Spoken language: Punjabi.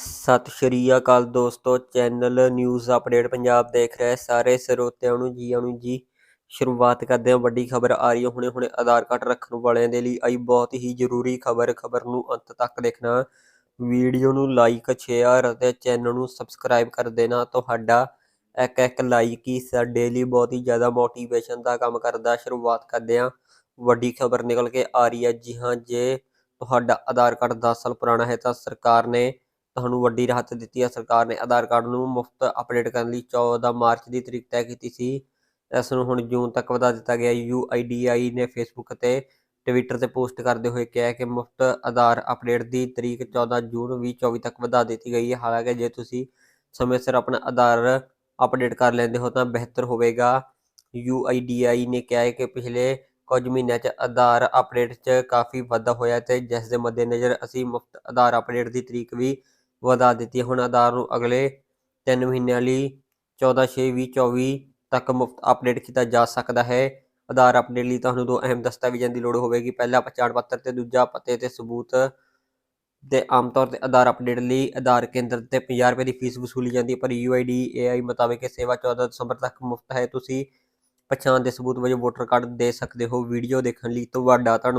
ਸਤਿ ਸ਼੍ਰੀ ਅਕਾਲ ਦੋਸਤੋ, ਚੈਨਲ ਨਿਊਜ਼ ਅਪਡੇਟ ਪੰਜਾਬ ਦੇਖ ਰਹੇ ਸਾਰੇ ਸਰੋਤਿਆਂ ਨੂੰ ਜੀ ਆਇਆਂ ਨੂੰ ਜੀ। ਸ਼ੁਰੂਆਤ ਕਰਦੇ ਹਾਂ, ਵੱਡੀ ਖਬਰ ਆ ਰਹੀ ਹੈ। ਹੁਣੇ ਹੁਣੇ ਆਧਾਰ ਕਾਰਡ ਰੱਖਣ ਵਾਲਿਆਂ ਦੇ ਲਈ ਆਈ ਬਹੁਤ ਹੀ ਜ਼ਰੂਰੀ ਖਬਰ। ਖਬਰ ਨੂੰ ਅੰਤ ਤੱਕ ਦੇਖਣਾ, ਵੀਡੀਓ ਨੂੰ ਲਾਈਕ ਸ਼ੇਅਰ ਅਤੇ ਚੈਨਲ ਨੂੰ ਸਬਸਕ੍ਰਾਈਬ ਕਰ ਦੇਣਾ। ਤੁਹਾਡਾ ਇੱਕ ਇੱਕ ਲਾਈਕ ਹੀ ਸਾਡੇ ਲਈ ਬਹੁਤ ਹੀ ਜ਼ਿਆਦਾ ਮੋਟੀਵੇਸ਼ਨ ਦਾ ਕੰਮ ਕਰਦਾ। ਸ਼ੁਰੂਆਤ ਕਰਦੇ ਹਾਂ। ਵੱਡੀ ਖਬਰ ਨਿਕਲ ਕੇ ਆ ਰਹੀ ਹੈ। ਜੀ ਹਾਂ, ਜੇ ਤੁਹਾਡਾ ਆਧਾਰ ਕਾਰਡ 10 ਸਾਲ ਪੁਰਾਣਾ ਹੈ ਤਾਂ ਸਰਕਾਰ ਨੇ ਤੁਹਾਨੂੰ ਵੱਡੀ ਰਾਹਤ ਦਿੱਤੀ ਹੈ ਸਰਕਾਰ ਨੇ ਆਧਾਰ ਕਾਰਡ ਨੂੰ ਮੁਫਤ ਅਪਡੇਟ ਕਰਨ ਲਈ 14 ਮਾਰਚ ਦੀ ਤਰੀਕ ਤੈਅ ਕੀਤੀ ਸੀ। ਇਸ ਨੂੰ ਹੁਣ ਜੂਨ ਤੱਕ ਵਧਾ ਦਿੱਤਾ ਗਿਆ। UIDAI ਨੇ ਫੇਸਬੁੱਕ ਤੇ ਟਵਿੱਟਰ ਤੇ ਪੋਸਟ ਕਰਦੇ ਹੋਏ ਕਿਹਾ ਕਿ ਮੁਫਤ ਆਧਾਰ ਅਪਡੇਟ ਦੀ ਤਰੀਕ 14 ਜੂਨ 2024 ਤੱਕ ਵਧਾ ਦਿੱਤੀ ਗਈ ਹੈ। ਹਾਲਾਂਕਿ ਜੇ ਤੁਸੀਂ ਸਮੇਂ ਸਿਰ ਆਪਣਾ ਆਧਾਰ ਅਪਡੇਟ ਕਰ ਲੈਂਦੇ ਹੋ ਤਾਂ ਬਿਹਤਰ ਹੋਵੇਗਾ। UIDAI ਨੇ ਕਿਹਾ ਹੈ ਕਿ ਪਿਛਲੇ ਕੁਝ ਮਹੀਨਿਆਂ 'ਚ ਆਧਾਰ ਅਪਡੇਟ 'ਚ ਕਾਫੀ ਵਾਧਾ ਹੋਇਆ ਤੇ ਜਿਸ ਦੇ ਮੱਦੇਨਜ਼ਰ ਅਸੀਂ ਮੁਫਤ ਆਧਾਰ ਅਪਡੇਟ ਦੀ ਤਰੀਕ ਵੀ ਵਧਾ ਦਿੱਤੀ ਹੁਣ ਆਧਾਰ ਨੂੰ ਅਗਲੇ 3 ਮਹੀਨਿਆਂ ਲਈ 14/6/2024 ਤੱਕ ਮੁਫਤ ਅਪਡੇਟ ਕੀਤਾ ਜਾ ਸਕਦਾ ਹੈ। ਆਧਾਰ ਅਪਡੇਟ ਲਈ ਤੁਹਾਨੂੰ ਦੋ ਅਹਿਮ ਦਸਤਾਵੇਜ਼ਾਂ ਦੀ ਲੋੜ ਹੋਵੇਗੀ। ਪਹਿਲਾ ਪਛਾਣ ਪੱਤਰ ਤੇ ਦੂਜਾ ਪਤੇ ਤੇ ਸਬੂਤ ਤੇ ਆਮ ਤੌਰ ਤੇ ਆਧਾਰ ਅਪਡੇਟ ਲਈ ਆਧਾਰ ਕੇਂਦਰ ਤੇ 50 ਰੁਪਏ ਦੀ ਫੀਸ ਵਸੂਲੀ ਜਾਂਦੀ ਹੈ। ਪਰ UIDAI ਮੁਤਾਬਕ ਇਹ ਸੇਵਾ 14 ਦਸੰਬਰ ਤੱਕ ਮੁਫਤ ਹੈ। ਤੁਸੀਂ ਪਛਾਣ ਦੇ ਸਬੂਤ ਵਜੋਂ ਵੋਟਰ ਕਾਰਡ ਦੇ ਸਕਦੇ ਹੋ। ਵੀਡੀਓ ਦੇਖਣ ਲਈ ਤੁਹਾਡਾ ਤੁਹਾਨੂੰ